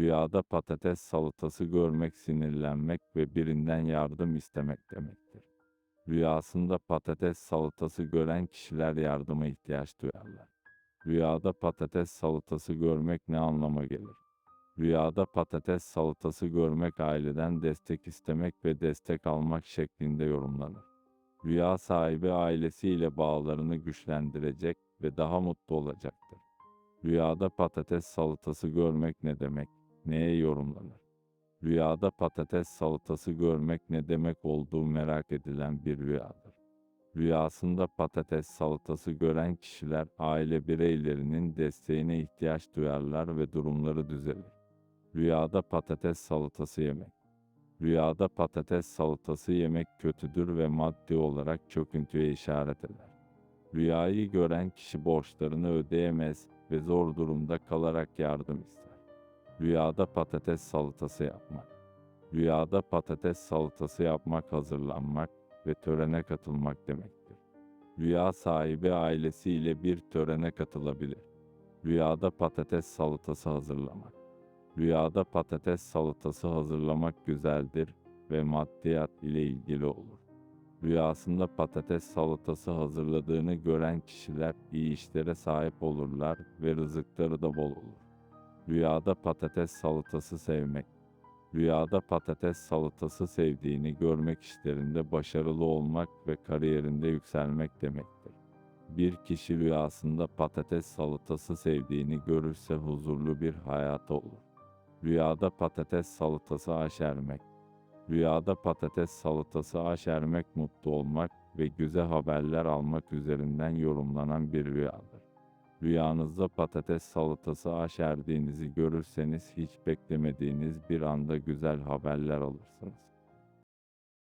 Rüyada patates salatası görmek sinirlenmek ve birinden yardım istemek demektir. Rüyasında patates salatası gören kişiler yardıma ihtiyaç duyarlar. Rüyada patates salatası görmek ne anlama gelir? Rüyada patates salatası görmek aileden destek istemek ve destek almak şeklinde yorumlanır. Rüya sahibi ailesiyle bağlarını güçlendirecek ve daha mutlu olacaktır. Rüyada patates salatası görmek ne demek? Neye yorumlanır? Rüyada patates salatası görmek ne demek olduğu merak edilen bir rüyadır. Rüyasında patates salatası gören kişiler aile bireylerinin desteğine ihtiyaç duyarlar ve durumları düzelir. Rüyada patates salatası yemek. Rüyada patates salatası yemek kötüdür ve maddi olarak çöküntüye işaret eder. Rüyayı gören kişi borçlarını ödeyemez ve zor durumda kalarak yardım ister. Rüyada patates salatası yapmak. Rüyada patates salatası yapmak hazırlanmak ve törene katılmak demektir. Rüya sahibi ailesiyle bir törene katılabilir. Rüyada patates salatası hazırlamak. Rüyada patates salatası hazırlamak güzeldir ve maddiyat ile ilgili olur. Rüyasında patates salatası hazırladığını gören kişiler iyi işlere sahip olurlar ve rızıkları da bol olur. Rüyada patates salatası sevmek. Rüyada patates salatası sevdiğini görmek işlerinde başarılı olmak ve kariyerinde yükselmek demektir. Bir kişi rüyasında patates salatası sevdiğini görürse huzurlu bir hayatı olur. Rüyada patates salatası aşermek. Rüyada patates salatası aşermek mutlu olmak ve güzel haberler almak üzerinden yorumlanan bir rüyadır. Rüyanızda patates salatası aşerdiğinizi görürseniz hiç beklemediğiniz bir anda güzel haberler alırsınız.